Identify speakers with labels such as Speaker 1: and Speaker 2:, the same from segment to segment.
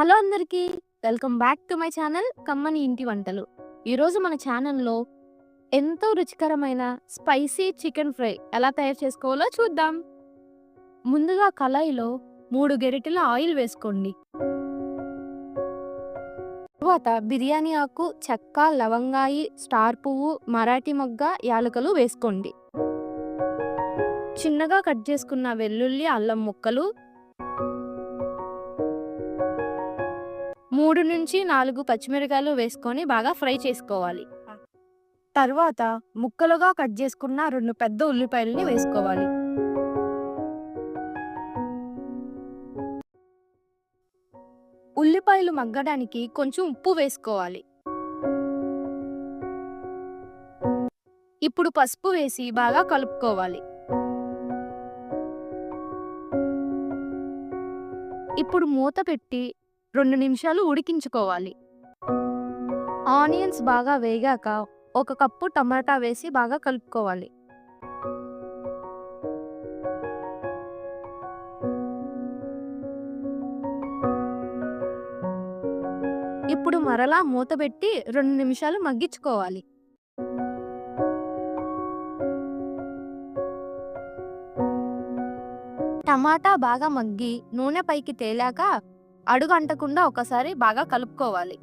Speaker 1: Hello అందరికీ welcome back to my channel కమ్మని ఇంటి వంటలు. ఈరోజు మన ఛానల్లో ఎంతో రుచికరమైన స్పైసీ చికెన్ ఫ్రై ఎలా తయారు చేసుకోవాలో చూద్దాం. ముందుగా కళాయిలో మూడు గెరిటెల ఆయిల్ వేసుకోండి. తర్వాత బిర్యానీ ఆకు చెక్క లవంగాయి స్టార్ పువ్వు మరాఠీ మొగ్గ యాలకులు వేసుకోండి. చిన్నగా కట్ చేసుకున్న వెల్లుల్లి అల్లం ముక్కలు మూడు నుంచి నాలుగు పచ్చిమిరకాయలు వేసుకొని బాగా ఫ్రై చేసుకోవాలి. తర్వాత ముక్కలుగా కట్ చేసుకున్న రెండు పెద్ద ఉల్లిపాయలని వేసుకోవాలి. ఉల్లిపాయలు మగ్గడానికి కొంచెం ఉప్పు వేసుకోవాలి. ఇప్పుడు పసుపు వేసి బాగా కలుపుకోవాలి. ఇప్పుడు మూత పెట్టి రెండు నిమిషాలు ఉడికించుకోవాలి. ఆనియన్స్ బాగా వేగాక ఒక కప్పు టమాటా వేసి బాగా కలుపుకోవాలి. ఇప్పుడు మరలా మూత పెట్టి రెండు నిమిషాలు మగ్గించుకోవాలి. టమాటా బాగా మగ్గి నూనె పైకి తేలాక అడుగు అంటకుండా ఒకసారి బాగా కలుపుకోవాలి.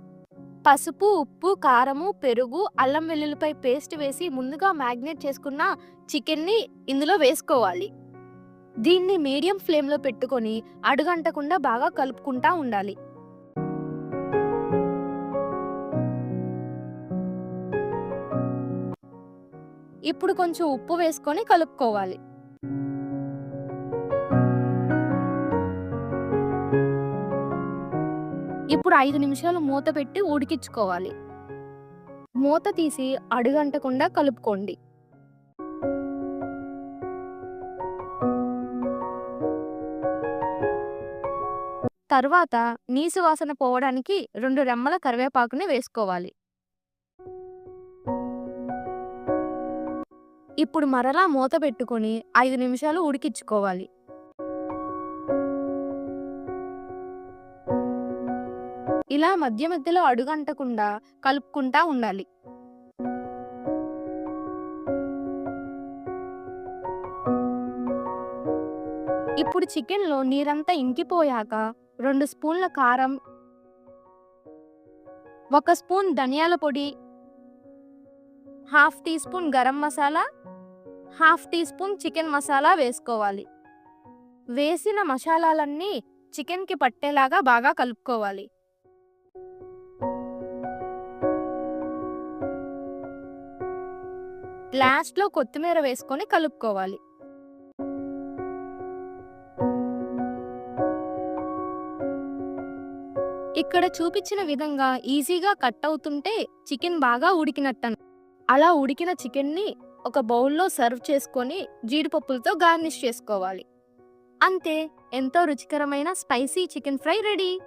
Speaker 1: పసుపు ఉప్పు కారము పెరుగు అల్లం వెల్లుల్లిపై పేస్ట్ వేసి ముందుగా మ్యాగ్నేట్ చేసుకున్న చికెన్ని ఇందులో వేసుకోవాలి. దీన్ని మీడియం ఫ్లేమ్లో పెట్టుకొని అడుగంటకుండా బాగా కలుపుకుంటా ఉండాలి. ఇప్పుడు కొంచెం ఉప్పు వేసుకొని కలుపుకోవాలి. ఇప్పుడు ఐదు నిమిషాలు మూత పెట్టి ఉడికించుకోవాలి. మూత తీసి అడుగంటకుండా కలుపుకోండి. తర్వాత నీసు వాసన పోవడానికి రెండు రెమ్మల కరివేపాకుని వేసుకోవాలి. ఇప్పుడు మరలా మూత పెట్టుకొని ఐదు నిమిషాలు ఉడికించుకోవాలి. ఇలా మధ్య మధ్యలో అడుగంటకుండా కలుపుకుంటా ఉండాలి. ఇప్పుడు చికెన్లో నీరంతా ఇంకిపోయాక రెండు స్పూన్ల కారం ఒక స్పూన్ ధనియాల పొడి half teaspoon garam masala half teaspoon chicken masala వేసుకోవాలి. వేసిన మసాలాలన్నీ చికెన్కి పట్టేలాగా బాగా కలుపుకోవాలి. లాస్ట్లో కొత్తిమీర వేసుకొని కలుపుకోవాలి. ఇక్కడ చూపించిన విధంగా ఈజీగా కట్ అవుతుంటే చికెన్ బాగా ఉడికినట్టు అలా ఉడికిన చికెన్ని ఒక బౌల్లో సర్వ్ చేసుకొని జీడిపప్పులతో గార్నిష్ చేసుకోవాలి. అంతే ఎంతో రుచికరమైన స్పైసీ చికెన్ ఫ్రై రెడీ!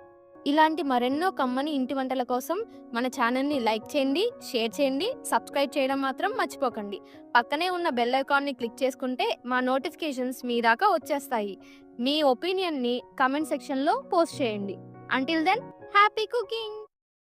Speaker 1: ఇలాంటి మరెన్నో కమ్మని ఇంటి వంటల కోసం మన ఛానల్ని లైక్ చేయండి షేర్ చేయండి సబ్స్క్రైబ్ చేయడం మాత్రం మర్చిపోకండి. పక్కనే ఉన్న బెల్ ఐకాన్ని క్లిక్ చేసుకుంటే మా నోటిఫికేషన్స్ మీ దాకా వచ్చేస్తాయి. మీ ఒపీనియన్ని కమెంట్ సెక్షన్లో పోస్ట్ చేయండి. Until then happy cooking